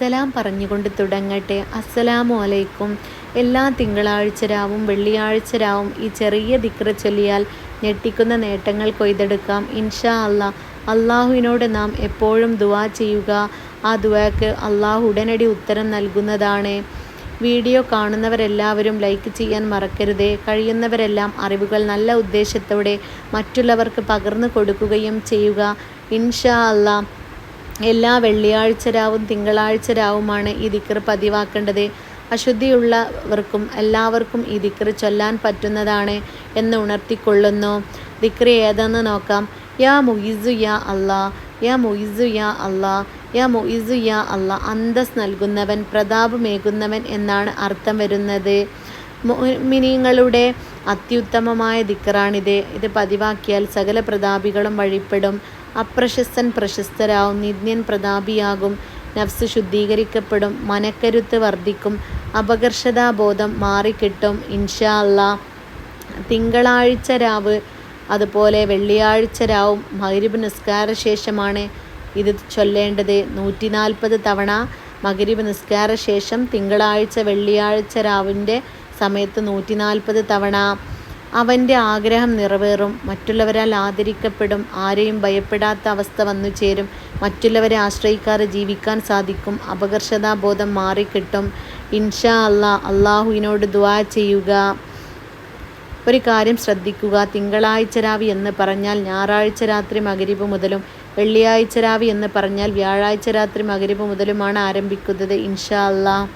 അസ്സലാം പറഞ്ഞുകൊണ്ട് തുടങ്ങട്ടെ. അസ്സലാമു അലൈക്കും. എല്ലാ തിങ്കളാഴ്ച രാവും വെള്ളിയാഴ്ച രാവും ഈ ചെറിയ ദിക്ര ചൊല്ലിയാൽ ഞെട്ടിക്കുന്ന നേട്ടങ്ങൾ കൊയ്തെടുക്കാം. ഇൻഷാ അല്ല അള്ളാഹുവിനോട് നാം എപ്പോഴും ദുവാ ചെയ്യുക. ആ ദുവാക്ക് അള്ളാഹു ഉടനടി ഉത്തരം നൽകുന്നതാണ്. വീഡിയോ കാണുന്നവരെല്ലാവരും ലൈക്ക് ചെയ്യാൻ മറക്കരുതേ. കഴിയുന്നവരെല്ലാം അറിവുകൾ നല്ല ഉദ്ദേശത്തോടെ മറ്റുള്ളവർക്ക് പകർന്നു കൊടുക്കുകയും ചെയ്യുക. ഇൻഷാ അല്ലാ എല്ലാ വെള്ളിയാഴ്ച രാവും തിങ്കളാഴ്ച രാവുമാണ് ഈ ദിക്കർ പതിവാക്കേണ്ടത്. അശുദ്ധിയുള്ളവർക്കും എല്ലാവർക്കും ഈ ദിക്കർ ചൊല്ലാൻ പറ്റുന്നതാണ് എന്ന് ഉണർത്തിക്കൊള്ളുന്നു. ദിക്ർ ഏതെന്ന് നോക്കാം. യാ മുയിസു യാ അല്ലാ യാ മുയിസു യാ അല്ലാ യാ മുയിസു യാ അല്ലാ അന്തസ് നൽകുന്നവൻ പ്രതാപമേകുന്നവൻ എന്നാണ് അർത്ഥം വരുന്നത്. മിനിങ്ങളുടെ അത്യുത്തമമായ ദിക്കറാണിത് ഇത് പതിവാക്കിയാൽ സകല പ്രതാപികളും വഴിപ്പെടും. അപ്രശസ്തൻ പ്രശസ്തരാവും നിത്യൻ പ്രതാപിയാകും നഫ്സ് ശുദ്ധീകരിക്കപ്പെടും മനക്കരുത്ത് വർദ്ധിക്കും അപകർഷതാബോധം മാറിക്കിട്ടും ഇൻഷാ തിങ്കളാഴ്ച രാവ് അതുപോലെ വെള്ളിയാഴ്ച രാവും മകരിബ് നിസ്കാര ശേഷമാണ് ഇത് ചൊല്ലേണ്ടത്. നൂറ്റി നാൽപ്പത് തവണ മകരിബ് നിസ്കാര ശേഷം തിങ്കളാഴ്ച വെള്ളിയാഴ്ച രാവിന്റെ സമയത്ത് നൂറ്റി നാൽപ്പത് തവണ. അവന്റെ ആഗ്രഹം നിറവേറും. മറ്റുള്ളവരാൽ ആദരിക്കപ്പെടും. ആരെയും ഭയപ്പെടാത്ത അവസ്ഥ വന്നു ചേരും. മറ്റുള്ളവരെ ആശ്രയിക്കാതെ ജീവിക്കാൻ സാധിക്കും. അപകർഷതാബോധം മാറിക്കിട്ടും. ഇൻഷാ അല്ലാ അള്ളാഹുവിനോട് ദുവാ ചെയ്യുക. ഒരു കാര്യം ശ്രദ്ധിക്കുക. തിങ്കളാഴ്ച രാവി എന്ന് പറഞ്ഞാൽ ഞായറാഴ്ച രാത്രി മകരിബ് മുതലും വെള്ളിയാഴ്ച രാവി എന്ന് പറഞ്ഞാൽ വ്യാഴാഴ്ച രാത്രി മകരിബ് മുതലുമാണ് ആരംഭിക്കുന്നത്. ഇൻഷാ അല്ലാ.